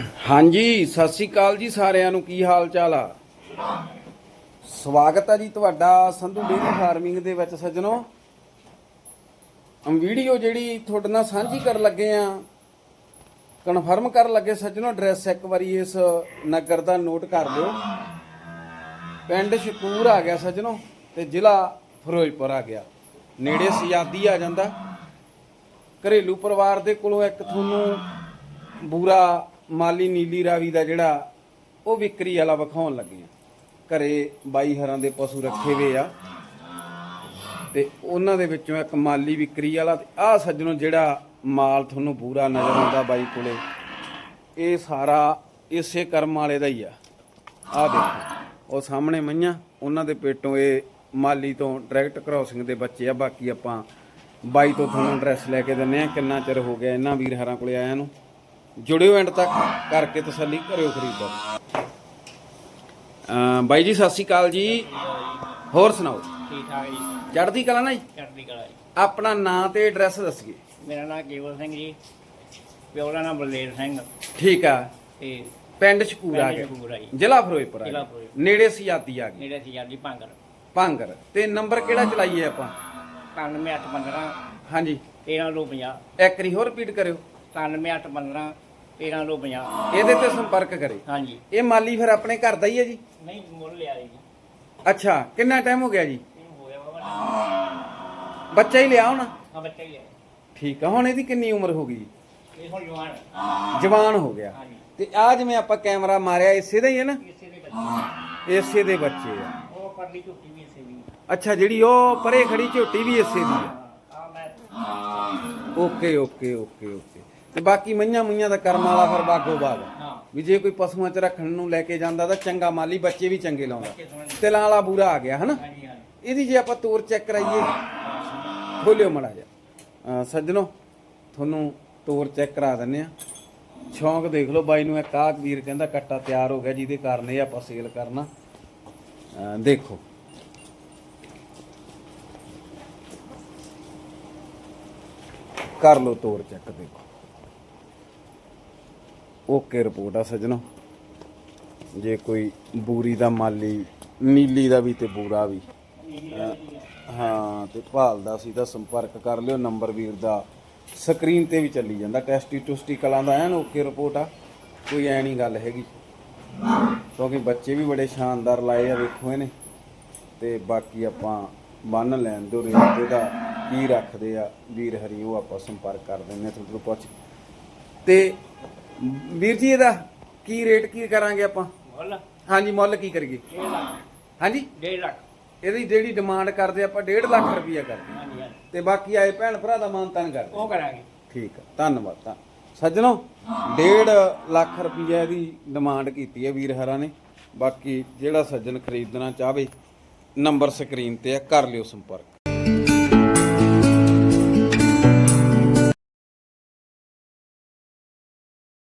ਹਾਂਜੀ, ਸਤਿ ਸ੍ਰੀ ਅਕਾਲ ਜੀ ਸਾਰਿਆਂ ਨੂੰ। ਕੀ ਹਾਲ ਚਾਲ ਆ? ਸਵਾਗਤ ਆ ਜੀ ਤੁਹਾਡਾ ਸੰਧੂ ਡੇਰੀ ਫਾਰਮਿੰਗ ਦੇ ਵਿੱਚ ਸੱਜਣੋ। ਵੀਡੀਓ ਜਿਹੜੀ ਤੁਹਾਡੇ ਨਾਲ ਸਾਂਝੀ ਕਰਨ ਲੱਗੇ ਆ, ਕਨਫਰਮ ਕਰਨ ਲੱਗੇ ਸੱਜਣੋ, ਐਡਰੈਸ ਇੱਕ ਵਾਰੀ ਇਸ ਨਗਰ ਦਾ ਨੋਟ ਕਰ ਲਿਓ। ਪਿੰਡ ਸ਼ਕੂਰ ਆ ਗਿਆ ਸੱਜਣੋ ਤੇ ਜ਼ਿਲ੍ਹਾ ਫਿਰੋਜ਼ਪੁਰ ਆ ਗਿਆ। ਨੇੜੇ ਸਜਾਦੀ ਆ ਜਾਂਦਾ। ਘਰੇਲੂ ਪਰਿਵਾਰ ਦੇ ਕੋਲੋਂ ਇੱਕ ਤੁਹਾਨੂੰ ਬੂਰਾ ਮਾਲੀ ਨੀਲੀ ਰਾਵੀ ਦਾ ਜਿਹੜਾ ਉਹ ਵਿਕਰੀ ਵਾਲਾ ਵਿਖਾਉਣ ਲੱਗੇ ਆ। ਘਰੇ ਬਾਈ ਹਰਾਂ ਦੇ ਪਸ਼ੂ ਰੱਖੇ ਹੋਏ ਆ। ਤੇ ਉਹਨਾਂ ਦੇ ਵਿੱਚੋਂ ਇੱਕ ਮਾਲੀ ਵਿਕਰੀ ਵਾਲਾ ਤੇ ਆਹ ਸੱਜਣੋ ਜਿਹੜਾ ਮਾਲ ਤੁਹਾਨੂੰ ਪੂਰਾ ਨਜ਼ਰ ਆਉਂਦਾ ਬਾਈ ਕੋਲੇ, ਇਹ ਸਾਰਾ ਇਸੇ ਕਰਮ ਵਾਲੇ ਦਾ ਹੀ ਆ। ਆਹ ਦੇਖੋ, ਉਹ ਸਾਹਮਣੇ ਮਈਆਂ, ਉਹਨਾਂ ਦੇ ਪੇਟੋਂ ਇਹ ਮਾਲੀ ਤੋਂ ਡਾਇਰੈਕਟ ਕ੍ਰਾਸਿੰਗ ਦੇ ਬੱਚੇ ਆ। ਬਾਕੀ ਆਪਾਂ ਬਾਈ ਤੋਂ ਤੁਹਾਨੂੰ ਐਡਰੈਸ ਲੈ ਕੇ ਦਿੰਨੇ ਆ, ਕਿੰਨਾ ਚਿਰ ਹੋ ਗਿਆ ਇਹਨਾਂ ਵੀਰ ਹਰਾਂ ਕੋਲੇ ਆਇਆਂ ਨੂੰ। ਜੁੜਿਓ ਐਂਡ ਤੱਕ ਕਰਕੇ ਤਸੱਲੀ ਕਰਿਓ ਅਮ ਬਾਈ ਜੀ ਸਤਿ ਸ਼੍ਰੀ ਅਕਾਲ ਜੀ। ਹੋਰ ਸੁਣਾਓ? ਠੀਕ ਠਾਕ ਜੀ। ਚੜ੍ਹਦੀ ਕਲਾ ਨਾ ਜੀ? ਚੜ੍ਹਦੀ ਕਲਾ ਜੀ। ਆਪਣਾ ਨਾਂ ਤੇ ਐਡਰੈਸ ਦੱਸੀਏ। ਮੇਰਾ ਨਾਮ ਕੇਵਲ ਸਿੰਘ ਜੀ। ਪਿਓ ਦਾ ਨਾਮ ਬਲਦੇਵ ਸਿੰਘ। ਠੀਕ ਆ। ਤੇ ਪਿੰਡ ਸ਼ਕੂਰ ਆ ਗਿਆ। ਜ਼ਿਲ੍ਹਾ ਫਿਰੋਜ਼ਪੁਰ ਆ। ਨੇੜੇ ਸਿਆਦੀ ਆ ਗਈ। ਨੇੜੇ ਸੀ ਜਾਂਦੀ ਭਾਂਗਰ। ਭਾਂਗਰ। ਤੇ ਨੰਬਰ ਕਿਹੜਾ ਚਲਾਈਏ ਆਪਾਂ? 9815 ਹਾਂਜੀ। 1350 ਇੱਕ ਵਾਰੀ ਹੋਰ ਰਿਪੀਟ ਕਰਿਓ। 9815 1350 ਇਹਦੇ ਤੇ ਸੰਪਰਕ ਕਰੇ। ਹਾਂਜੀ। ਇਹ ਮਾਲੀ ਫਿਰ ਆਪਣੇ ਘਰ ਦਾ ਹੀ ਹੈ ਜੀ? ਨਹੀਂ ਮੁੱਲ ਲਿਆ ਜੀ। ਅੱਛਾ ਕਿੰਨਾ ਟਾਈਮ ਹੋ ਗਿਆ ਜੀ? ਇਹਨੂੰ ਹੋ ਗਿਆ ਬਾਬਾ ਬੱਚਾ ਹੀ ਲਿਆ ਹੁਣ? ਹਾਂ ਬੱਚਾ ਹੀ ਹੈ ਠੀਕ ਆ ਹੁਣ ਇਹਦੀ ਕਿੰਨੀ ਉਮਰ ਹੋ ਗਈ ਇਹ ਹੁਣ ਜਵਾਨ ਹੈ। ਜਵਾਨ ਹੋ ਗਿਆ। ਹਾਂਜੀ। ਤੇ ਆ ਜਿਵੇਂ ਆਪਾਂ ਕੈਮਰਾ ਮਾਰਿਆ ਇਸੇ ਦਾ ਹੀ ਹੈ ਨਾ? ਇਸੇ ਦੇ ਬੱਚੇ ਇਸੇ ਦੇ ਬੱਚੇ ਆ। ਉਹ ਪਰਲੀ ਝੁੱਟੀ ਵੀ ਇਸੇ ਦੀ ਅੱਛਾ ਜਿਹੜੀ ਉਹ ਪਰੇ ਖੜੀ ਝੋਟੀ ਵੀ ਇਸੇ ਦੀ ਆ। ਆ ਮੈਂ ਓਕੇ ਓਕੇ ਓਕੇ ਓਕੇ। ਤੇ ਬਾਕੀ ਮਈਆਂ ਮੁਈਆਂ ਦਾ ਕਰਮ ਵਾਲਾ ਫਿਰ ਬਾਗੋ ਬਾਗ। ਵੀ ਜੇ ਕੋਈ ਪਸ਼ੂਆਂ 'ਚ ਰੱਖਣ ਨੂੰ ਲੈ ਕੇ ਜਾਂਦਾ ਤਾਂ ਚੰਗਾ ਮਾਲੀ ਬੱਚੇ ਵੀ ਚੰਗੇ ਲਾਉਂਦਾ। ਤਿਲਾਂ ਵਾਲਾ ਬੂਰਾ ਆ ਗਿਆ ਹਨਾ? ਇਹਦੀ ਜੇ ਆਪਾਂ ਤੋਰ ਚੈੱਕ ਕਰਾਈਏ ਖੋਲਿਓ ਮੜਾ ਜਾ ਸੱਜਣੋ ਤੁਹਾਨੂੰ ਤੋਰ ਚੈੱਕ ਕਰਾ ਦਿੰਨੇ ਆ ਸ਼ੌਂਕ ਦੇਖ ਲਓ ਬਾਈ ਨੂੰ ਇੱਕ ਆਹ ਵੀਰ ਕਹਿੰਦਾ ਕੱਟਾ ਤਿਆਰ ਹੋ ਗਿਆ ਜਿਹਦੇ ਕਾਰਨ ਇਹ ਆਪਾਂ ਸੇਲ ਕਰਨਾ। ਦੇਖੋ। ਕਰ ਲਓ ਤੋਰ ਚੈੱਕ ਦੇਖੋ। ਓਕੇ ਰਿਪੋਰਟ ਆ ਸੱਜਣੋ। ਜੇ ਕੋਈ ਬੂਰੀ ਦਾ ਮਾਲੀ ਨੀਲੀ ਦਾ ਵੀ ਤੇ ਬੂਰਾ ਵੀ। ਅਹ ਹਾਂ, ਤੇ ਭਾਲਦਾ ਸੀ ਤਾਂ ਸੰਪਰਕ ਕਰ ਲਿਓ, ਨੰਬਰ ਵੀਰ ਦਾ। ਸਕਰੀਨ ਤੇ ਵੀ ਚੱਲੀ ਜਾਂਦਾ, ਟੈਸਟੀ ਟੁਸਟੀ ਕਲਾਂ ਦਾ ਐਨ ਓਕੇ ਰਿਪੋਰਟ ਆ। ਕੋਈ ਐ ਨਹੀਂ ਗੱਲ ਹੈਗੀ। ਕਿਉਂਕਿ ਬੱਚੇ ਵੀ ਬੜੇ ਸ਼ਾਨਦਾਰ ਲਾਏ ਆ, ਵੇਖੋ ਇਹਨੇ। ਤੇ ਬਾਕੀ ਆਪਾਂ ਬੰਨ ਲੈਣ ਦਿਓ ਰੇਟ ਤੇ ਦਾ ਕੀ ਰੱਖਦੇ ਆ। ਵੀਰ ਹਰੀ, ਉਹ ਆਪਾਂ ਸੰਪਰਕ ਕਰ ਦਿੰਨੇ ਆ ਤੁਹਾਨੂੰ ਪੁੱਛ। ਤੇ ਵੀਰ ਜੀ ਇਹਦਾ ਕੀ ਰੇਟ ਕੀ ਕਰਾਂਗੇ ਆਪਾਂ? ਮੁੱਲ? ਹਾਂਜੀ ਮੁੱਲ ਕੀ ਕਰੀਏ? 1.5 ਲੱਖ। ਹਾਂਜੀ? 1.5 ਲੱਖ। ਇਹਦੀ ਜਿਹੜੀ ਡਿਮਾਂਡ ਕਰਦੇ ਆਪਾਂ 1.5 ਲੱਖ ਰੁਪਈਆ ਕਰਦੇ। ਹਾਂਜੀ ਹਾਂਜੀ। ਤੇ ਬਾਕੀ ਆਏ ਭੈਣ ਭਰਾ ਦਾ ਮਾਨ ਤਾਨ ਕਰਦੇ। ਉਹ ਕਰਾਂਗੇ। ਠੀਕ ਆ ਧੰਨਵਾਦ ਤਾਂ ਸੱਜਣੋ 1.5 ਲੱਖ ਰੁਪਈਆ ਦੀ ਡਿਮਾਂਡ ਕੀਤੀ ਹੈ ਵੀਰ ਹਰਾਂ ਨੇ। ਬਾਕੀ ਜਿਹੜਾ ਸੱਜਣ ਖਰੀਦਣਾ ਚਾਹਵੇ ਨੰਬਰ ਸਕਰੀਨ ਤੇ ਆ ਕਰ ਲਿਓ ਸੰਪਰਕ।